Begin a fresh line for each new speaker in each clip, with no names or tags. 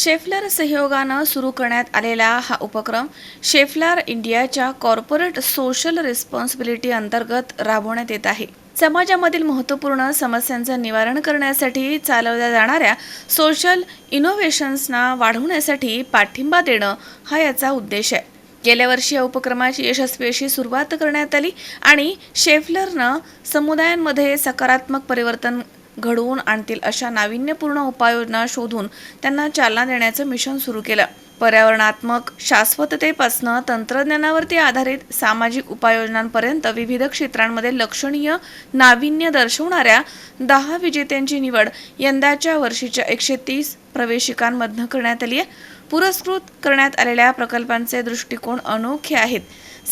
Schaeffler सहयोगानं सुरू करण्यात आलेला हा उपक्रम शेफलर इंडियाच्या कॉर्पोरेट सोशल रिस्पॉन्सिबिलिटी अंतर्गत राबवण्यात येत आहे. समाजामधील महत्त्वपूर्ण समस्यांचं निवारण करण्यासाठी चालवल्या जाणाऱ्या सोशल इनोव्हेशन्सना वाढवण्यासाठी पाठिंबा देणं हा याचा उद्देश आहे. गेल्या वर्षी या उपक्रमाची यशस्वी अशी सुरुवात करण्यात आली आणि शेफलरनं समुदायांमध्ये सकारात्मक परिवर्तन घडवून आणतील अशा नाविन्यपूर्ण उपाययोजना शोधून त्यांना चालना देण्याचं मिशन सुरू केलं. पर्यावरणात्मक शाश्वततेपासनं तंत्रज्ञानावरती आधारित सामाजिक उपाययोजनांपर्यंत विविध क्षेत्रांमध्ये लक्षणीय नाविन्य दर्शवणाऱ्या दहा विजेत्यांची निवड यंदाच्या वर्षीच्या एकशे तीस प्रवेशिकांमधनं करण्यात आली आहे पुरस्कृत करण्यात आलेल्या प्रकल्पांचे दृष्टिकोन अनोखे आहेत.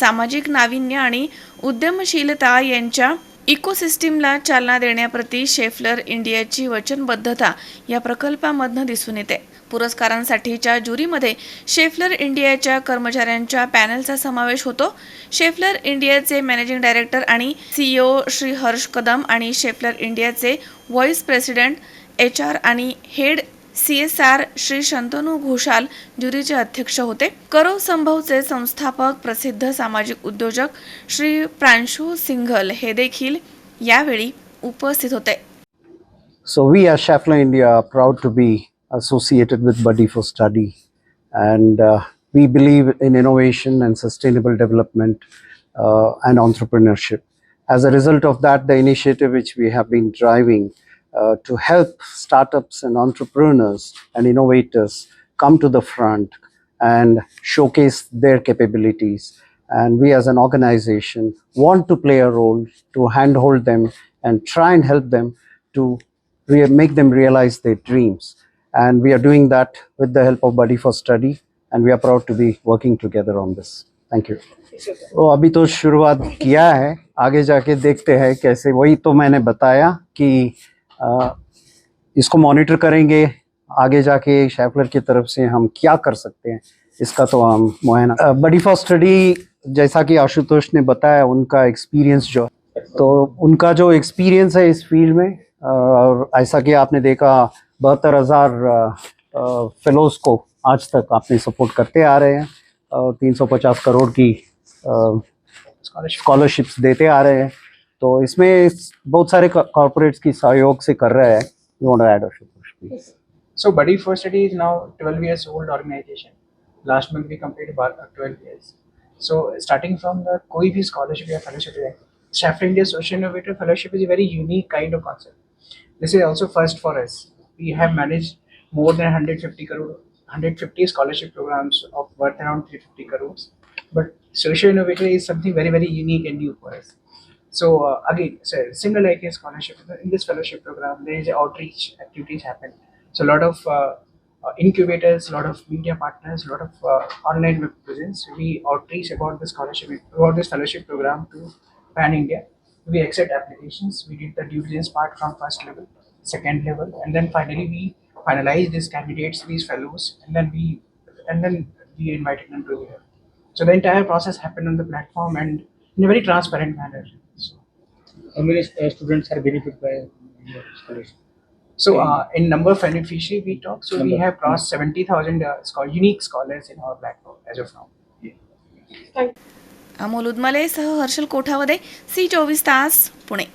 सामाजिक नाविन्य आणि उद्यमशीलता यांच्या इकोसिस्टीमला चालना देण्याप्रती शेफलर इंडियाची वचनबद्धता या प्रकल्पामधनं दिसून येते. पुरस्कारांसाठीच्या ज्युरीमध्ये शेफलर इंडियाच्या कर्मचाऱ्यांच्या पॅनलचा समावेश होतो. शेफलर इंडियाचे मॅनेजिंग डायरेक्टर आणि सीईओ श्री हर्ष कदम आणि शेफलर इंडियाचे व्हाईस प्रेसिडेंट एच आर आणि head C S R Shri Shantanu Ghoshal ज्युरीचे अध्यक्ष होते. करो संभवचे संस्थापक प्रसिद्ध सामाजिक उद्योजक श्री प्रांशु सिंघल हे देखील यावेळी उपस्थित होते.
So we are Schaeffler India proud to be associated with buddy for study and we believe in innovation and sustainable development and entrepreneurship as a result of that the initiative which we have been driving uh, to help startups and entrepreneurs and innovators come to the front and showcase their capabilities. And we as an organization want to play a role to handhold them and try and help them to re- make them realize their dreams. And we are doing that with the help of Buddy for Study, and we are proud to be working together on this. Thank you. तो अभी तो शुरुआत KIA है आगे जाके देखते हैं कैसे वही तो मैंने बताया कि अ, इसको मॉनिटर करेंगे, आगे जाके शैफलर की तरफ़ से हम क्या कर सकते हैं, इसका तो हम मुआयना। बडी फॉर स्टडी जैसा कि आशुतोष ने बताया, उनका एक्सपीरियंस जो तो उनका जो एक्सपीरियंस है इस फ़ील्ड में और ऐसा कि आपने देखा, बहत्तर हज़ार फेलोज को आज तक आपने सपोर्ट करते आ रहे हैं, और तीन सौ पचास करोड़ की स्कॉलरशिप्स देते आ रहे हैं। तो इसमें बहुत सारे कॉरपोरेट्स की सहयोग से कर रहे हैं you want to add Ashutosh please
So Buddy for Study is now 12 years old organization. Last month we completed about 12 years. So starting from the कोई भी scholarship या fellowship है, Staff India Social Innovator Fellowship is a very unique kind of concept. This is also first for us. We have managed more than 150 crore, 150 scholarship programs of worth around 350 crores. But Social Innovator is something very very unique and new for us. So uh, again, so like a scholarship in this fellowship program, there is outreach activities happen. So a lot of uh, uh, incubators, a lot of media partners, a lot of uh, online web presence. We outreach about the scholarship, about this fellowship program to Pan India. We accept applications. We did the due diligence part from first level, second level, and then finally we finalize these candidates, these fellows, and then we and then we invited them to here. So the entire process happened on the platform and in a very transparent manner So,
How many uh, students are benefit by your scholarship?
so uh, in number of beneficiary we talk, so we
Number.
have crossed 70,000 uh, schol- unique scholars in our platform as of now.
Amol उदमले सह Harshal Kothavade C चोवीस तास पुणे